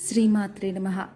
శ్రీమాత్రే నమ.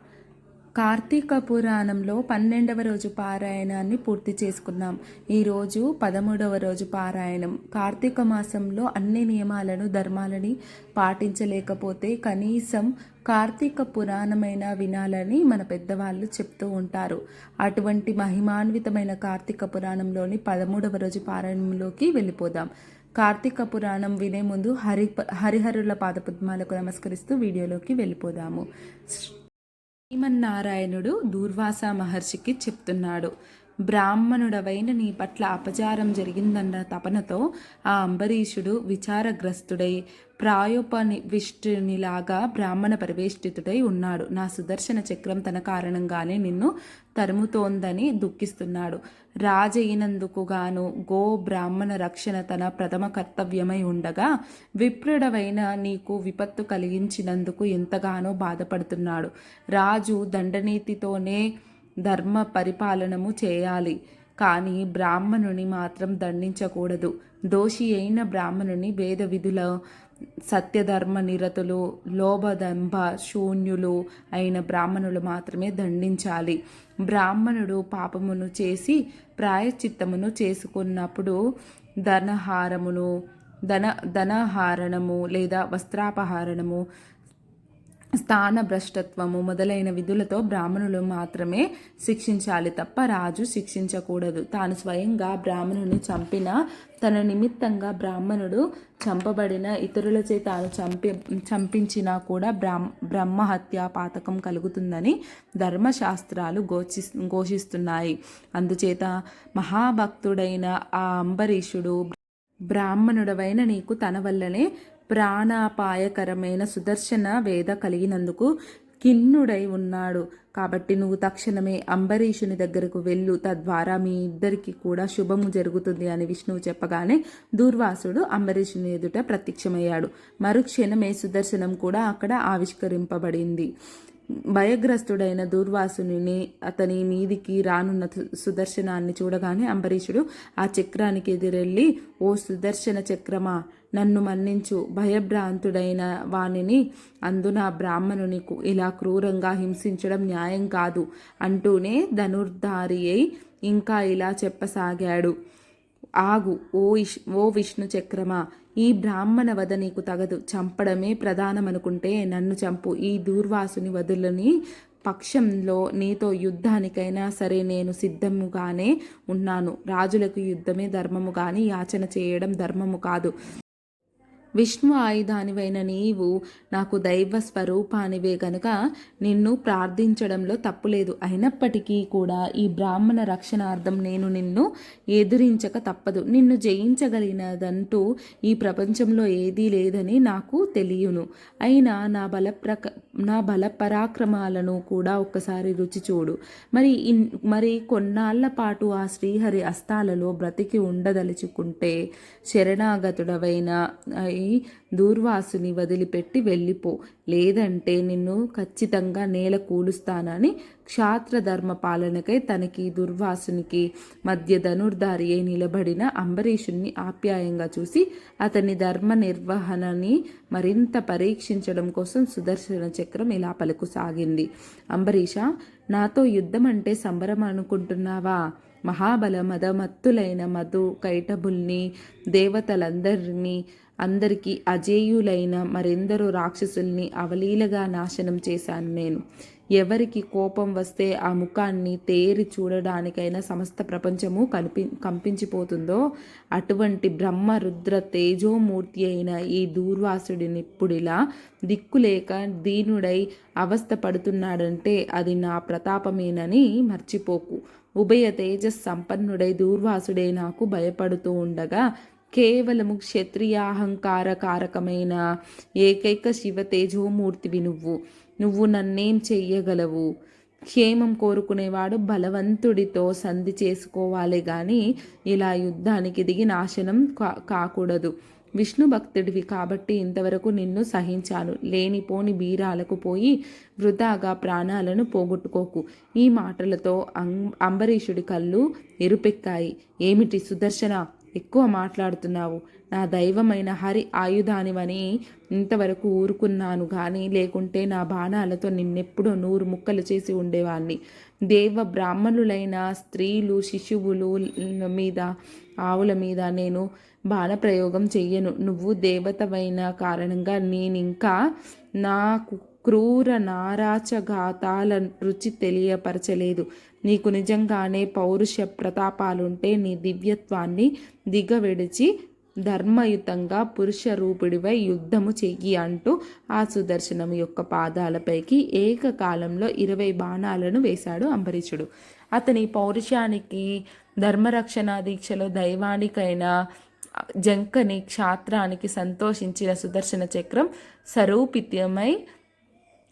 కార్తీక పురాణంలో పన్నెండవ రోజు పారాయణాన్ని పూర్తి చేసుకున్నాం. ఈరోజు పదమూడవ రోజు పారాయణం. కార్తీక మాసంలో అన్ని నియమాలను ధర్మాలని పాటించలేకపోతే కనీసం కార్తీక పురాణమైన వినాలని మన పెద్దవాళ్ళు చెప్తూ ఉంటారు. అటువంటి మహిమాన్వితమైన కార్తీక పురాణంలోని పదమూడవ రోజు పారాయణంలోకి వెళ్ళిపోదాం. కార్తీక పురాణం వినే ముందు హరి హరిహరుల పాదపద్మాలకు నమస్కరిస్తూ వీడియోలోకి వెళ్ళిపోదాము. శ్రీమన్నారాయణుడు దూర్వాస మహర్షికి చెప్తున్నాడు. బ్రాహ్మణుడవైన నీ పట్ల అపచారం జరిగిందన్న తపనతో ఆ అంబరీషుడు విచారగ్రస్తుడై ప్రాయోపనివిష్టునిలాగా బ్రాహ్మణ పరివేష్టితుడై ఉన్నాడు. నా సుదర్శన చక్రం తన కారణంగానే నిన్ను తరుముతోందని దుఃఖిస్తున్నాడు. రాజైనందుకుగాను గో బ్రాహ్మణ రక్షణ తన ప్రథమ కర్తవ్యమై ఉండగా విప్రుడవైన నీకు విపత్తు కలిగించినందుకు ఎంతగానో బాధపడుతున్నాడు. రాజు దండనీతితోనే ధర్మ పరిపాలనము చేయాలి. కానీ బ్రాహ్మణుని మాత్రం దండించకూడదు. దోషి అయిన బ్రాహ్మణుని వేద విధుల సత్యధర్మ నిరతులు లోభదంభ శూన్యులు అయిన బ్రాహ్మణులు మాత్రమే దండించాలి. బ్రాహ్మణుడు పాపమును చేసి ప్రాయశ్చిత్తమును చేసుకున్నప్పుడు ధనహారమును ధన ధనహారణము లేదా వస్త్రాపహారణము స్థాన భ్రష్టత్వము మొదలైన విధులతో బ్రాహ్మణులు మాత్రమే శిక్షించాలి తప్ప రాజు శిక్షించకూడదు. తాను స్వయంగా బ్రాహ్మణుని చంపిన తన నిమిత్తంగా బ్రాహ్మణుడు చంపబడిన ఇతరులచే తాను చంపి చంపించినా కూడా బ్రాహ్మ బ్రహ్మహత్య పాతకం కలుగుతుందని ధర్మశాస్త్రాలు ఘోషి ఘోషిస్తున్నాయి. అందుచేత మహాభక్తుడైన ఆ అంబరీషుడు బ్రాహ్మణుడవైన నీకు తన వల్లనే ప్రాణాపాయకరమైన సుదర్శన వేద కలిగినందుకు కిన్నుడై ఉన్నాడు. కాబట్టి నువ్వు తక్షణమే అంబరీషుని దగ్గరకు వెళ్ళు. తద్వారా మీ ఇద్దరికి కూడా శుభము జరుగుతుంది అని విష్ణువు చెప్పగానే దూర్వాసుడు అంబరీషుని ఎదుట ప్రత్యక్షమయ్యాడు. మరుక్షణమే సుదర్శనం కూడా అక్కడ ఆవిష్కరింపబడింది. భయగ్రస్తుడైన దూర్వాసుని అతని మీదికి రానున్న సుదర్శనాన్ని చూడగానే అంబరీషుడు ఆ చక్రానికి ఎదురెళ్ళి ఓ సుదర్శన చక్రమా నన్ను మన్నించు. భయభ్రాంతుడైన వానిని అందున బ్రాహ్మణుని ఇలా క్రూరంగా హింసించడం న్యాయం కాదు అంటూనే ధనుర్ధారి అయి ఇంకా ఇలా చెప్పసాగాడు. ఆగు ఓ ఇష్ ఓ విష్ణు చక్రమా ఈ బ్రాహ్మణ వధ నీకు తగదు. చంపడమే ప్రధానమనుకుంటే నన్ను చంపు. ఈ దూర్వాసుని వదులని పక్షంలో నీతో యుద్ధానికైనా సరే నేను సిద్ధముగానే ఉన్నాను. రాజులకు యుద్ధమే ధర్మము కానీ యాచన చేయడం ధర్మము కాదు. విష్ణు ఆయుధానివైన నీవు నాకు దైవ స్వరూపానివే గనుక నిన్ను ప్రార్థించడంలో తప్పులేదు. అయినప్పటికీ కూడా ఈ బ్రాహ్మణ రక్షణార్థం నేను నిన్ను ఎదురించక తప్పదు. నిన్ను జయించగలిగినదంటూ ఈ ప్రపంచంలో ఏదీ లేదని నాకు తెలియను. అయినా నా బల ప్రక నా బలపరాక్రమాలను కూడా ఒక్కసారి రుచి చూడు. మరి ఇన్ మరి కొన్నాళ్ళ పాటు ఆ శ్రీహరి అస్తాలలో బ్రతికి ఉండదలుచుకుంటే శరణాగతుడవైన దూర్వాసుని వదిలిపెట్టి వెళ్ళిపో. లేదంటే నిన్ను ఖచ్చితంగా నేల కూలుస్తానని క్షాత్రధర్మ పాలనకై తనకి దుర్వాసునికి మధ్య ధనుర్ధారి అయి నిలబడిన అంబరీషుణ్ణి ఆప్యాయంగా చూసి అతని ధర్మ నిర్వహణని మరింత పరీక్షించడం కోసం సుదర్శన చక్రం ఇలా పలుకుసాగింది అంబరీష నాతో యుద్ధం అంటే సంబరం అనుకుంటున్నావా? మహాబల మదమత్తులైన మధు కైటబుల్ని దేవతలందరినీ అందరికీ అజేయులైన మరెందరో రాక్షసుల్ని అవలీలగా నాశనం చేశాను నేను. ఎవరికి కోపం వస్తే ఆ ముఖాన్ని తేరి చూడడానికైనా సమస్త ప్రపంచము కనిపి కంపించిపోతుందో అటువంటి బ్రహ్మ రుద్ర తేజోమూర్తి అయిన ఈ దూర్వాసుడినిప్పుడిలా దిక్కులేక దీనుడై అవస్థ పడుతున్నాడంటే అది నా ప్రతాపమేనని మర్చిపోకు. ఉభయ తేజస్ సంపన్నుడై దూర్వాసుడే నాకు భయపడుతూ ఉండగా కేవలము క్షత్రియాహంకార కారకమైన ఏకైక శివ తేజోమూర్తివి నువ్వు నువ్వు నన్నేం చెయ్యగలవు క్షేమం కోరుకునేవాడు బలవంతుడితో సంధి చేసుకోవాలి కానీ ఇలా యుద్ధానికి దిగి నాశనం కా కాకూడదు విష్ణు భక్తుడివి కాబట్టి ఇంతవరకు నిన్ను సహించాను లేనిపోని బీరాలకు పోయి వృధాగా ప్రాణాలను పోగొట్టుకోకు ఈ మాటలతో అంబరీషుడి కళ్ళు ఎరుపెక్కాయి ఏమిటి సుదర్శన ఎక్కువ మాట్లాడుతున్నావు. నా దైవమైన హరి ఆయుధానివని ఇంతవరకు ఊరుకున్నాను కానీ లేకుంటే నా బాణాలతో నిన్నెప్పుడో నూరు ముక్కలు చేసి ఉండేవాణ్ణి. దేవ బ్రాహ్మణులైన స్త్రీలు శిశువులు మీద ఆవుల మీద నేను బాణప్రయోగం చెయ్యను. నువ్వు దేవతవైన కారణంగా నేనింకా నాకు క్రూర నారాచఘాతాల రుచి తెలియపరచలేదు. నీకు నిజంగానే పౌరుష ప్రతాపాలుంటే నీ దివ్యత్వాన్ని దిగవెడిచి ధర్మయుతంగా పురుష రూపుడివై యుద్ధము చెయ్యి అంటూ ఆ సుదర్శనం యొక్క పాదాలపైకి ఏకకాలంలో ఇరవై బాణాలను వేశాడు అంబరీషుడు. అతని పౌరుషానికి ధర్మరక్షణ దీక్షలో దైవానికైన జంకని క్షాత్రానికి సంతోషించిన సుదర్శన చక్రం సరూపిత్యమై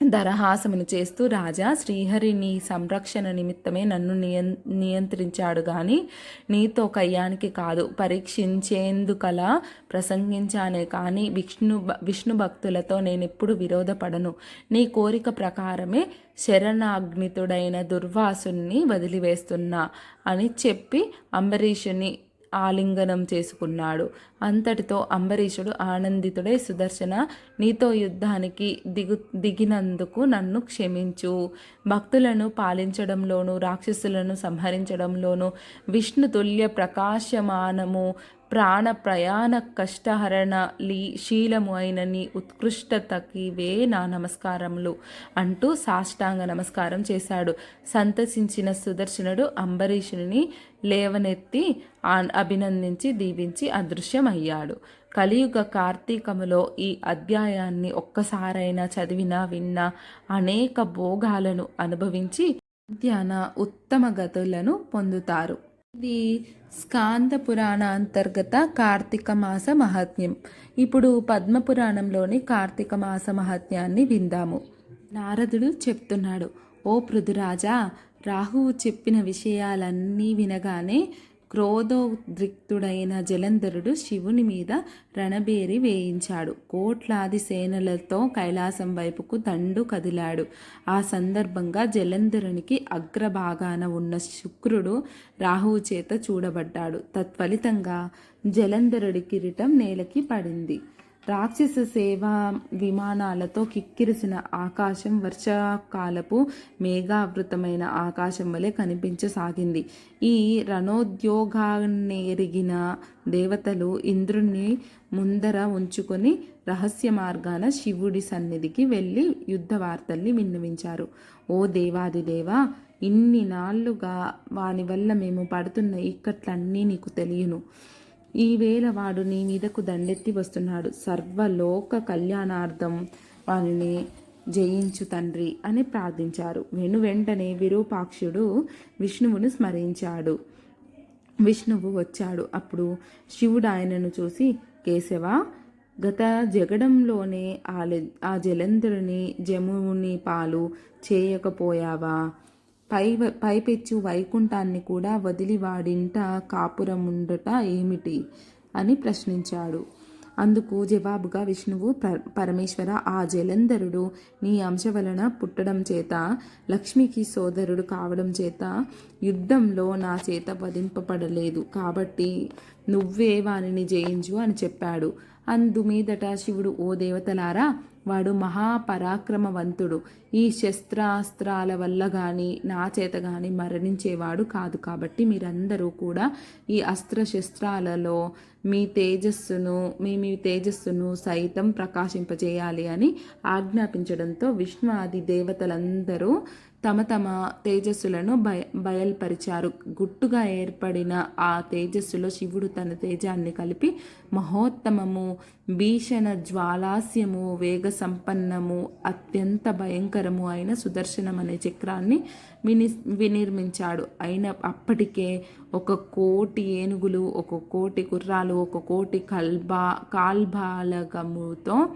దరహాసమును చేస్తూ రాజా శ్రీహరిని సంరక్షణ నిమిత్తమే నన్ను నియం నియంత్రించాడు కానీ నీతో కయ్యానికి కాదు. పరీక్షించేందుకలా ప్రసంగించానే కానీ విష్ణు విష్ణు భక్తులతో నేనెప్పుడు విరోధపడను. నీ కోరిక ప్రకారమే శరణాగ్నితుడైన దుర్వాసుని వదిలివేస్తున్నా అని చెప్పి అంబరీషుని ఆలింగనం చేసుకున్నాడు. అంతటితో అంబరీషుడు ఆనందితుడై సుదర్శన నీతో యుద్ధానికి దిగు దిగినందుకు నన్ను క్షమించు. భక్తులను పాలించడంలోనూ రాక్షసులను సంహరించడంలోనూ విష్ణు తుల్య ప్రకాశమానము ప్రాణ ప్రయాణ కష్టహరణ లీ శీలము అయిన నీ ఉత్కృష్టతకి వే నా నమస్కారములు అంటూ సాష్టాంగ నమస్కారం చేశాడు. సంతసించిన సుదర్శనుడు అంబరీషుని లేవనెత్తి అభినందించి దీవించి అదృశ్యమయ్యాడు. కలియుగ కార్తీకములో ఈ అధ్యాయాన్ని ఒక్కసారైనా చదివినా విన్నా అనేక భోగాలను అనుభవించి ధ్యాన ఉత్తమ గతులను పొందుతారు. ఇది స్కాంద పురాణ అంతర్గత కార్తీక మాస మహాత్మ్యం. ఇప్పుడు పద్మపురాణంలోని కార్తీక మాస మహాత్మ్యాన్ని విందాము. నారదుడు చెప్తున్నాడు ఓ పృథురాజా రాహువు చెప్పిన విషయాలన్నీ వినగానే క్రోధోద్రిక్తుడైన జలంధరుడు శివుని మీద రణబేరి వేయించాడు. కోట్లాది సేనలతో కైలాసం వైపుకు దండు కదిలాడు. ఆ సందర్భంగా జలంధరునికి అగ్రభాగాన ఉన్న శుక్రుడు రాహువు చేత చూడబడ్డాడు. తత్ఫలితంగా జలంధరుడి కిరీటం నేలకి పడింది. రాక్షస సేవా విమానాలతో కిక్కిరిసిన ఆకాశం వర్షాకాలపు మేఘావృతమైన ఆకాశం వలె కనిపించసాగింది. ఈ రణోద్యోగాన్నెరిగిన దేవతలు ఇంద్రుణ్ణి ముందర ఉంచుకొని రహస్య మార్గాన శివుడి సన్నిధికి వెళ్ళి యుద్ధ వార్తల్ని విన్నవించారు. ఓ దేవాది దేవా ఇన్ని నాళ్ళుగా వాని వల్ల మేము పడుతున్న ఇక్కట్లన్నీ నీకు తెలియను. ఈవేళ వాడు నీ మీదకు దండెత్తి వస్తున్నాడు. సర్వలోక కళ్యాణార్థం వానిని జయించు తండ్రి అని ప్రార్థించారు. వెను వెంటనే విరూపాక్షుడు విష్ణువును స్మరించాడు. విష్ణువు వచ్చాడు. అప్పుడు శివుడు ఆయనను చూసి కేశవ గత జగడంలోనే ఆ ఆ జలంధరుని జముని పాలు చేయకపోయావా? పై పైపెచ్చు వైకుంఠాన్ని కూడా వదిలి వాడింట కాపురముండట ఏమిటి? అని ప్రశ్నించాడు. అందుకు జవాబుగా విష్ణువు పరమేశ్వర ఆ జలంధరుడు నీ అంశ వలన పుట్టడం చేత లక్ష్మికి సోదరుడు కావడం చేత యుద్ధంలో నా చేత వధింపబడలేదు. కాబట్టి నువ్వే వానిని జయించు అని చెప్పాడు. అందు మీదట శివుడు ఓ దేవతలారా వాడు మహాపరాక్రమవంతుడు. ఈ శస్త్రాస్త్రాల వల్ల కానీ నా చేత కానీ మరణించేవాడు కాదు. కాబట్టి మీరందరూ కూడా ఈ అస్త్ర శస్త్రాలలో మీ తేజస్సును మీ మీ తేజస్సును సైతం ప్రకాశింపజేయాలి అని ఆజ్ఞాపించడంతో విష్ణు ఆది దేవతలందరూ తమ తమ తేజస్సులను బయ బయల్పరిచారు. గుట్టుగా ఏర్పడిన ఆ తేజస్సులో శివుడు తన తేజాన్ని కలిపి మహోత్తమము భీషణ జ్వాలాస్యము వేగ సంపన్నము అత్యంత భయంకరము అయిన సుదర్శనం అనే చక్రాన్ని విని వినిర్మించాడు. అయిన అప్పటికే ఒక కోటి ఏనుగులు ఒక కోటి గుర్రాలు ఒక కోటి కల్బా కాల్బాలగముతో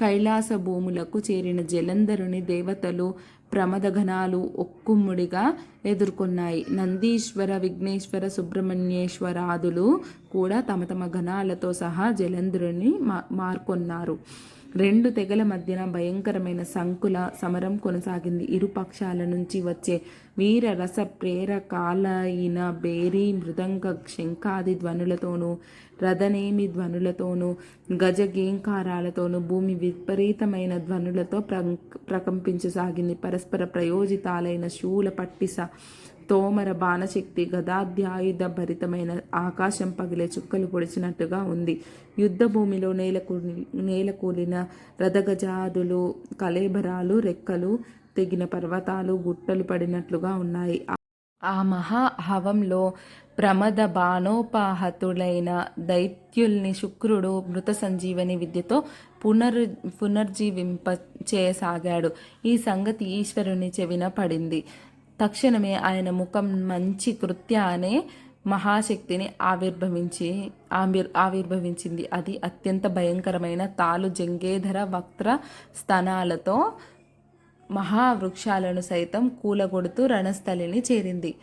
కైలాస భూములకు చేరిన జలంధరుని దేవతలు ప్రమదఘనాలు ఒక్కుమ్ముడిగా ఎదుర్కొన్నాయి. నందీశ్వర విఘ్నేశ్వర సుబ్రహ్మణ్యేశ్వరాదులు కూడా తమ తమ ఘనాలతో సహా జలంధరుని మా మార్కొన్నారు. రెండు తెగల మధ్యన భయంకరమైన సంకుల సమరం కొనసాగింది. ఇరు పక్షాల నుంచి వచ్చే వీర రస ప్రేరకాలైన బేరీ మృదంగ శంఖాది ధ్వనులతోనూ రథనేమి ధ్వనులతోనూ గజగేంకారాలతోనూ భూమి విపరీతమైన ధ్వనులతో ప్ర ప్రకంపించసాగింది. పరస్పర ప్రయోజితాలైన శూల పట్టిస తోమర బాణశక్తి గదాధ్యాయుధ భరితమైన ఆకాశం పగిలే చుక్కలు పొడిచినట్టుగా ఉంది. యుద్ధ భూమిలో నేలకూలి నేలకూలిన రథగజాదులు కలేబరాలు రెక్కలు తెగిన పర్వతాలు గుట్టలు పడినట్లుగా ఉన్నాయి. ఆ మహా హవంలో ప్రమద బాణోపాహతులైన దైత్యుల్ని శుక్రుడు మృత సంజీవని విద్యతో పునర్ పునర్జీవింప చేయసాగాడు. ఈ సంగతి ఈశ్వరుని చెవిన పడింది. తక్షణమే ఆయన ముఖం మంచి కృత్య అనే మహాశక్తిని ఆవిర్భవించి ఆవిర్ ఆవిర్భవించింది. అది అత్యంత భయంకరమైన తాలు జంగేధర వక్త్ర స్థనాలతో మహావృక్షాలను సైతం కూలగొడుతూ రణస్థలిని చేరింది.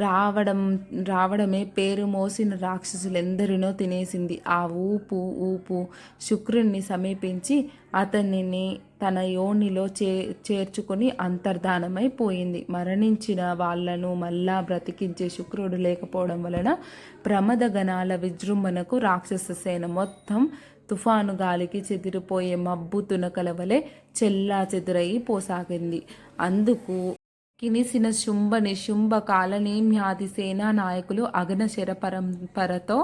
రావడం రావడమే పేరు మోసిన రాక్షసులెందరినో తినేసింది. ఆ ఊపు ఊపు శుక్రుణ్ణి సమీపించి అతనిని తన యోనిలో చే చేర్చుకొని అంతర్ధానమైపోయింది మరణించిన వాళ్ళను మళ్ళా బ్రతికించే శుక్రుడు లేకపోవడం వలన ప్రమద గణాల విజృంభణకు రాక్షస సేన మొత్తం తుఫాను గాలికి చెదిరిపోయే మబ్బు తునకల వలె చెల్లా చెదురై పోసాగింది. అందుకు కినిసిన శుంభ నిశుంభ కాలనేమ్యాది సేనా నాయకులు అగనశర పరంపరతో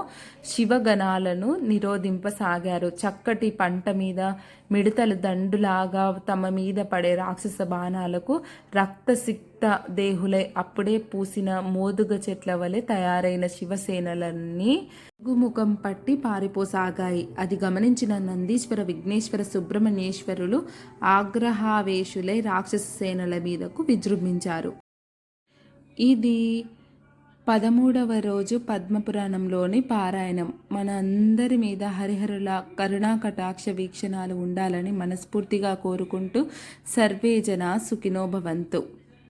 శివగణాలను నిరోధింపసాగారు. చక్కటి పంట మీద మిడతలు దండులాగా తమ మీద పడే రాక్షస బాణాలకు రక్తసిక్త దేహులై అప్పుడే పూసిన మోదుగ చెట్ల వలె తయారైన శివసేనలన్నీ గుముఖం పట్టి పారిపోసాగాయి. అది గమనించిన నందీశ్వర విఘ్నేశ్వర సుబ్రహ్మణ్యేశ్వరులు ఆగ్రహావేశులై రాక్షస సేనల మీదకు విజృంభించారు. ఇది పదమూడవ రోజు పద్మపురాణంలోని పారాయణం. మన అందరి మీద హరిహరుల కరుణా కటాక్ష వీక్షణాలు ఉండాలని మనస్ఫూర్తిగా కోరుకుంటూ సర్వే జన